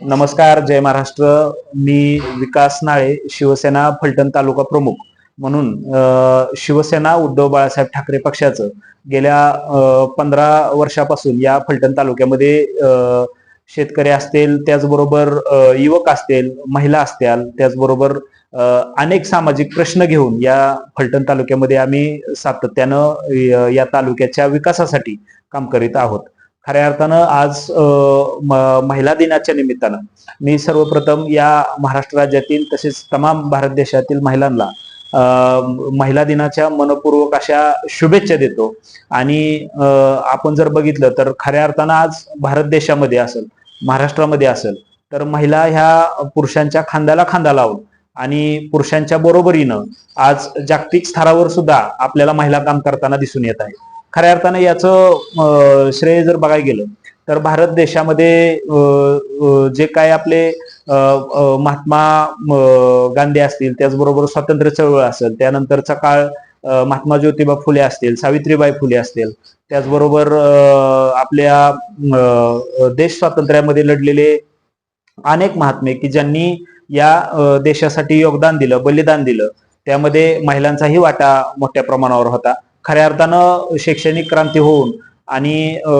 नमस्कार जय महाराष्ट्र. मी विकास नाळे शिवसेना फलटण तालुका प्रमुख. म्हणून शिवसेना उद्धव बाळासाहेब ठाकरे पक्षाचं गेल्या पंधरा वर्षापासून या फलटण तालुक्यामध्ये शेतकरी असतील त्याचबरोबर युवक असतील महिला असतील त्याचबरोबर अनेक सामाजिक प्रश्न घेऊन या फलटण तालुक्यामध्ये आम्ही सातत्यानं या तालुक्याच्या विकासासाठी काम करीत आहोत. खऱ्या अर्थानं आज महिला दिनाच्या निमित्तानं मी सर्वप्रथम या महाराष्ट्र राज्यातील तसेच तमाम भारत देशातील महिलांना अ, महिला दिनाच्या मनपूर्वक अशा शुभेच्छा देतो. आणि आपण जर बघितलं तर खऱ्या अर्थानं आज भारत देशामध्ये असेल महाराष्ट्रामध्ये असेल तर महिला ह्या पुरुषांच्या खांद्याला खांदा लावून आणि पुरुषांच्या बरोबरीनं आज जागतिक स्तरावर सुद्धा आपल्याला महिला काम करताना दिसून येत आहे. खऱ्या अर्थानं याचं श्रेय जर बघायला गेलं तर भारत देशामध्ये जे काय आपले महात्मा गांधी असतील त्याचबरोबर स्वातंत्र्य चळवळ असेल त्यानंतरचा काळ महात्मा ज्योतिबा फुले असतील सावित्रीबाई फुले असतील त्याचबरोबर आपल्या देश स्वातंत्र्यामध्ये लढलेले अनेक महात्मे की ज्यांनी या देशासाठी योगदान दिलं बलिदान दिलं त्यामध्ये महिलांचाही वाटा मोठ्या प्रमाणावर होता. खऱ्या अर्थानं शैक्षणिक क्रांती होऊन आणि अ,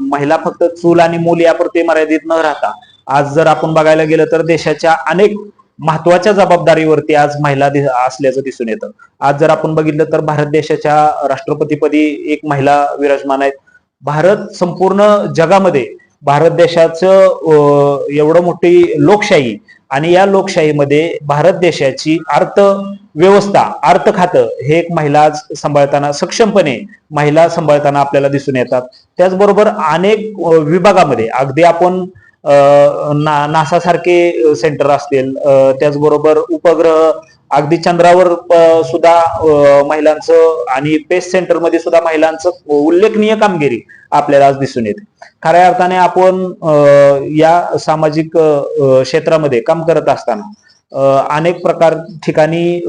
महिला फक्त चूल आणि मूल यापुरते मर्यादित न राहता आज जर आपण बघायला गेलं तर देशाच्या अनेक महत्त्वाच्या जबाबदारीवरती आज महिला असल्याचं दिसून येतं. आज जर आपण बघितलं तर भारत देशाच्या राष्ट्रपतीपदी एक महिला विराजमान आहेत. भारत संपूर्ण जगामध्ये भारत देशाचं एवढं मोठी लोकशाही आणि या लोकशाहीमध्ये भारत देशाची अर्थव्यवस्था अर्थ खातं हे एक महिला सांभाळताना सक्षमपणे महिला सांभाळताना आपल्याला दिसून येतात. त्याचबरोबर अनेक विभागामध्ये अगदी आपण ना नासासारखे सेंटर असतील त्याचबरोबर उपग्रह अगदी चंद्रावर सुद्धा महिलांचं आणि पेस सेंटरमध्ये सुद्धा महिलांचं उल्लेखनीय कामगिरी आपल्याला आज दिसून येते. खऱ्या अर्थाने आपण या सामाजिक क्षेत्रामध्ये काम करत असताना अनेक प्रकार ठिकाणी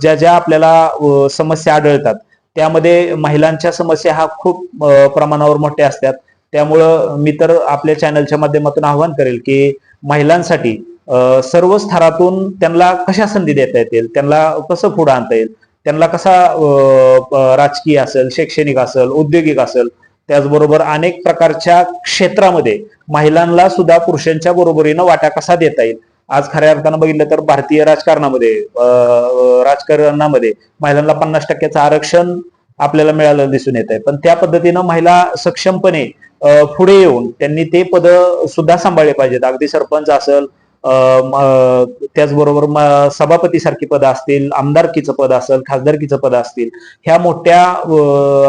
ज्या ज्या आपल्याला समस्या आढळतात त्यामध्ये महिलांच्या समस्या हा खूप प्रमाणावर मोठ्या असतात. त्यामुळं मी तर आपल्या चॅनलच्या माध्यमातून आवाहन करेल की महिलांसाठी सर्व स्तरातून त्यांना कशा संधी देता येतील? त्यांना कसं पुढे आणता येईल? त्यांना कसा राजकीय असेल शैक्षणिक असेल औद्योगिक असेल त्याचबरोबर अनेक प्रकारच्या क्षेत्रामध्ये महिलांना सुद्धा पुरुषांच्या बरोबरीनं वाटा कसा देता येईल? आज खऱ्या अर्थानं बघितलं तर भारतीय राजकारणामध्ये राजकारणामध्ये महिलांना पन्नास टक्क्याचं आरक्षण आपल्याला मिळालं दिसून येत आहे पण त्या पद्धतीनं महिला सक्षमपणे पुढे येऊन त्यांनी ते पद सुद्धा सांभाळले पाहिजेत. अगदी सरपंच असेल त्याचबरोबर म- सभापती सारखी पदं असतील आमदारकीचं पद असेल खासदारकीचं पद असतील ह्या मोठ्या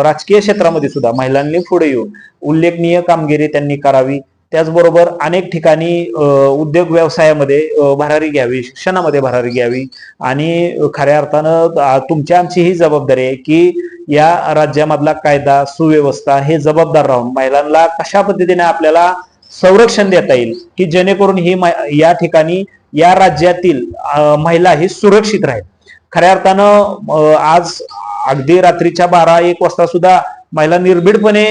राजकीय क्षेत्रामध्ये सुद्धा महिलांनी पुढे येऊन उल्लेखनीय कामगिरी त्यांनी करावी. त्याचबरोबर अनेक ठिकाणी उद्योग व्यवसायामध्ये भरारी घ्यावी शिक्षणामध्ये भरारी घ्यावी. आणि खऱ्या अर्थानं तुमची आमची ही जबाबदारी आहे की या राज्यामधला कायदा सुव्यवस्था हे जबाबदार राहून महिलांना कशा पद्धतीने आपल्याला संरक्षण देता येईल की जेणेकरून ही या ठिकाणी या राज्यातील महिला ही सुरक्षित राहील. खऱ्या अर्थानं आज अगदी रात्रीच्या बारा एक वाजता सुद्धा महिला निर्भीडपणे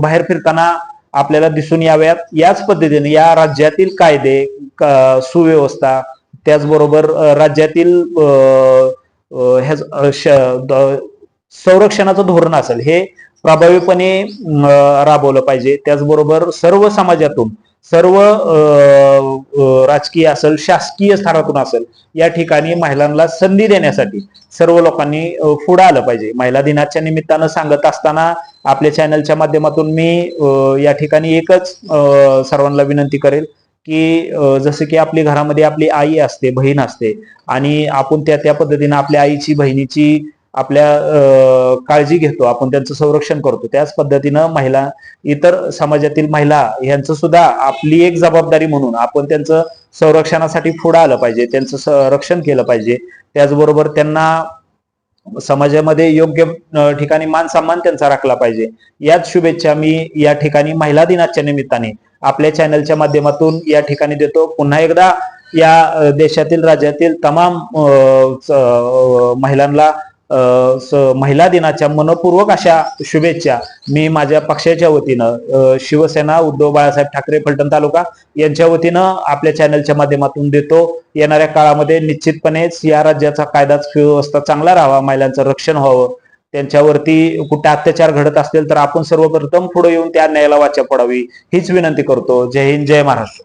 बाहेर फिरताना आपल्याला दिसून याव्यात. याच पद्धतीने या राज्यातील कायदे सुव्यवस्था त्याचबरोबर राज्यातील संरक्षणाचं धोरण असेल हे प्रभावीपणे राबवलं पाहिजे. त्याचबरोबर सर्व समाजातून सर्व राजकीय असेल शासकीय स्तरातून असेल या ठिकाणी महिलांना संधी देण्यासाठी सर्व लोकांनी पुढे आलं पाहिजे. महिला दिनाच्या निमित्तानं सांगत असताना आपल्या चॅनलच्या माध्यमातून मी या ठिकाणी एकच सर्वांना विनंती करेल की जसं की आपली घरामध्ये आपली आई असते बहीण असते आणि आपण त्या त्या पद्धतीनं आपल्या आईची बहिणीची आपल्या काळजी घेतो आपण त्यांचं संरक्षण करतो. त्याच पद्धतीनं महिला इतर समाजातील महिला यांचं सुद्धा आपली एक जबाबदारी म्हणून आपण त्यांचं संरक्षणासाठी पुढं आलं पाहिजे त्यांचं संरक्षण केलं पाहिजे. त्याचबरोबर त्यांना समाजामध्ये योग्य ठिकाणी मान सन्मान त्यांचा राखला पाहिजे. याच शुभेच्छा मी या ठिकाणी महिला दिनाच्या निमित्ताने आपल्या चॅनलच्या माध्यमातून या ठिकाणी देतो. पुन्हा एकदा या देशातील राज्यातील तमाम महिलांना महिला दिनाच्या मनपूर्वक अशा शुभेच्छा मी माझ्या पक्षाच्या वतीनं शिवसेना उद्धव बाळासाहेब ठाकरे फलटण तालुका यांच्या वतीनं आपल्या चॅनलच्या माध्यमातून देतो. येणाऱ्या काळामध्ये निश्चितपणेच या राज्याचा कायदा सुव्यवस्था चांगला राहावा महिलांचं रक्षण व्हावं. त्यांच्यावरती कुठे अत्याचार घडत असतील तर आपण सर्वप्रथम पुढे येऊन त्या न्यायाला वाचा पडावी हीच विनंती करतो. जय हिंद जय महाराष्ट्र.